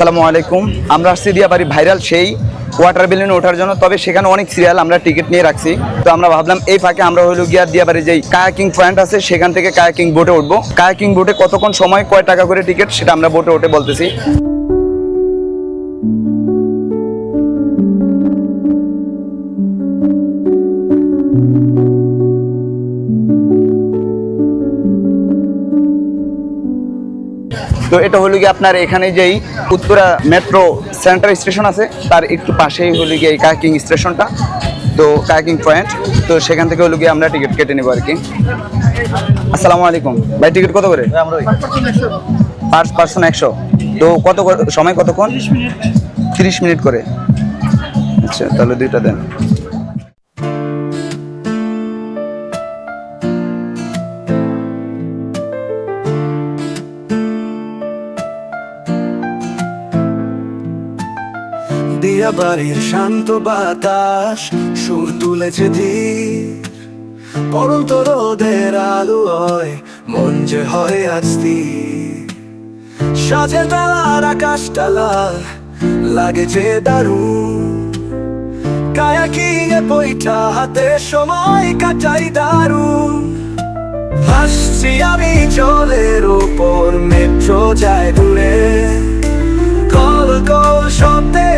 আসসালামু আলাইকুম। আমরা আসছি দিয়াবাড়ি ভাইরাল সেই ওয়াটার বেলুনে ওঠার জন্য, তবে সেখানে অনেক সিরিয়াল আমরা টিকিট নিয়ে রাখছি। তো আমরা ভাবলাম এই ফাঁকে আমরা হইল গিয়া দিয়াবাড়ি যেই কায়াকিং পয়েন্ট আছে, সেখান থেকে কায়াকিং বোটে উঠবো। কায়াকিং বোটে কতক্ষণ সময়, কয় টাকা করে টিকিট সেটা আমরা বোটে উঠে বলতেছি। তো এটা হলো গিয়ে আপনার এখানে যেই উত্তরা মেট্রো সেন্ট্রাল স্টেশন আছে তার একটু পাশেই হলো গিয়ে এই কায়াকিং স্টেশনটা তো কায়াকিং পয়েন্ট। তো সেখান থেকে হলো গিয়ে আমরা টিকিট কেটে নেব আর কি। আসসালামু আলাইকুম। ভাই টিকিট কত করে? পার পার্সন একশো। তো কত সময় কতক্ষণ? তিরিশ মিনিট করে। আচ্ছা তাহলে দুইটা দেন। দিয়া বাড়ির শান্ত বাতাস, সুর তুলেছে ধীর। পরন্ত রোদের আলো হয় মন যে হয় আজ সাজে তালার আকাশটা লাল, লাগে যে দারুণ। বইটা হাতে সময় কাটাই দারুণ। হাসছি আমি জলের ওপর, মেট্রো যায় দূরে। কল কল শব্দে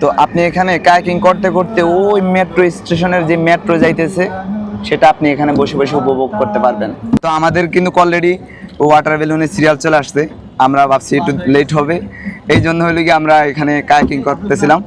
তো আপনি এখানে কায়াকিং করতে করতে ওই মেট্রো স্টেশনের যে মেট্রো যাইতেছে, সেটা আপনি এখানে বসে বসে উপভোগ করতে পারবেন। তো আমাদের কিন্তু অলরেডি ওয়াটার বেলুনের সিরিয়াল চলে আসছে। আমরা ভাবছি একটু লেট হবে। এই জন্য হলো কি আমরা এখানে কায়াকিং করতেছিলাম।